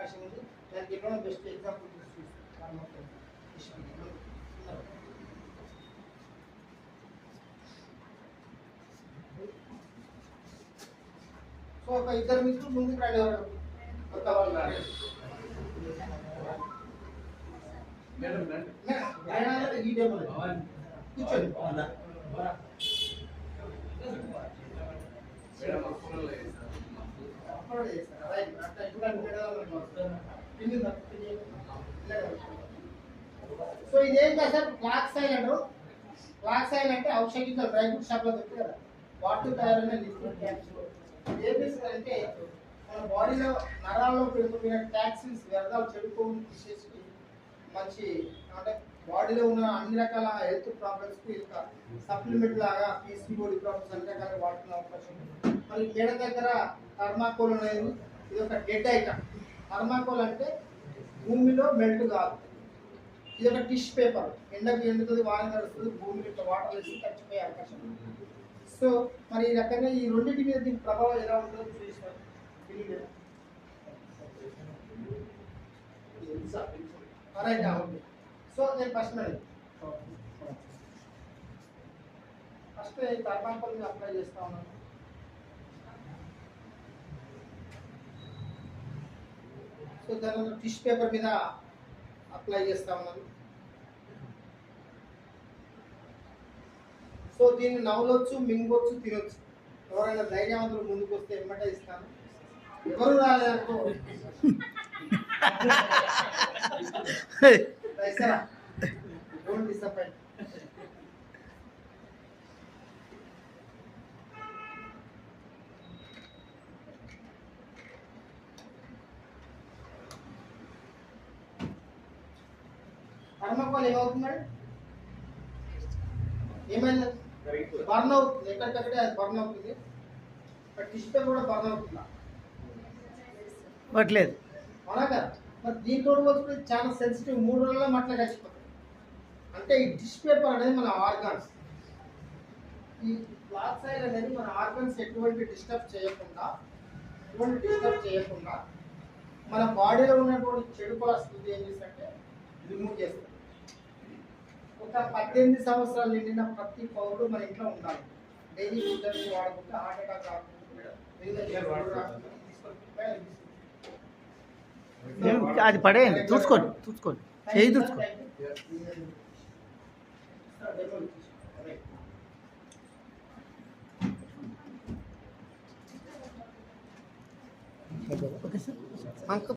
అవకాశం ఉంది దానికి ఎన్నో బెస్ట్ ఎగ్జాంపుల్ చూస్తాను సో ఒక ఇద్దరు మిత్రులు ముందుకు రండి ఎవరు కొత్త వాళ్ళు రండి. మేడం రండి. ఆయన ఈ టేబుల్ కూర్చోండి మేడం సో ఇదేం కాదు సార్? ఫ్లాక్ సైల్ అంటారు. ఫ్లాక్ సైల్ అంటే ఔషధిక డ్రై ఫ్రూట్ షాప్లో దొరుకుతుంది కదా. వాటర్ తయారైన లిక్విడ్ క్యాప్సూల్ ఏం చేస్తుంది అంటే మన బాడీలో నరాల్లో పెరుగుతున్న టాక్సిన్స్ వ్యర్థాలు చెడుకోని తీసేసి మంచి అంటే బాడీలో ఉన్న అన్ని రకాల హెల్త్ ప్రాబ్లమ్స్కి ఇక సప్లిమెంట్ లాగా పీసీ పీసీఓడి ప్రాబ్లమ్స్ అన్ని రకాల వాడుకునే అవకాశం ఉంది. మరి దగ్గర థర్మాకోల్ అనేది ఇది ఒక డెడ్ ఐటమ్ థర్మాకోల్ అంటే భూమిలో మెల్ట్ కాదు. ఇది ఒక టిష్ పేపర్ ఎండకు ఎండుతుంది వాన నడుస్తుంది భూమిలో ఇట్లా వాటర్ వేసి చచ్చిపోయే అవకాశం ఉంది. సో మరి ఈ రకంగా ఈ రెండింటి మీద దీని ప్రభావం ఎలా ఉంటుందో చూసారు రైట్ ఓకే సో నేను ఫస్ట్ మరి ఫస్ట్ థర్మాకోల్ అప్లై చేస్తా ఉన్నాను. సో దాని టిష్ పేపర్ మీద అప్లై చేస్తా ఉన్నాను సో దీన్ని నవ్వొచ్చు మింగొచ్చు తినొచ్చు. ఎవరైనా ధైర్యవంతులు ముందుకు వస్తే ఎమ్మటే ఇస్తాను. ఎవరు రాలేదనుకో. డోంట్ డిసప్పాయింట్ థర్మాకోల్ ఏమవుతున్నాడు ఏమైంది? బర్న్ అవుతుంది ఎక్కడికక్కడే అది బర్న్ అవుతుంది బట్ టిష్యూ కూడా బర్న్ అవుతుందా పట్టలేదు కదా? మరి దీంతో పోల్చుకుంటే చాలా సెన్సిటివ్ మూడు రోజుల్లో మట్ల కలిసిపోతుంది. అంటే ఈ డిష్ పేపర్ అనేది మన ఆర్గాన్స్. ఈ క్లాత్ సైడ్ అనేది మన ఆర్గాన్స్ ఎటువంటి డిస్టర్బ్ చేయకుండా ఎటువంటి డిస్టర్బ్ చేయకుండా మన బాడీలో ఉన్నటువంటి చెడు పరిస్థితి ఏం చేస్తుందంటే రిమూవ్ చేస్తుంది ఒక పద్దెనిమిది సంవత్సరాలు నిండిన ప్రతి పౌరుడు మన ఇంట్లో ఉండాలి. డైలీ ఫుడ్ వాడకుండా హార్ట్ అటాక్ రాకుండా అది పడేయండి చూసుకోండి చూసుకోండి చేయి చూసుకోండి ఓకే సార్. అంక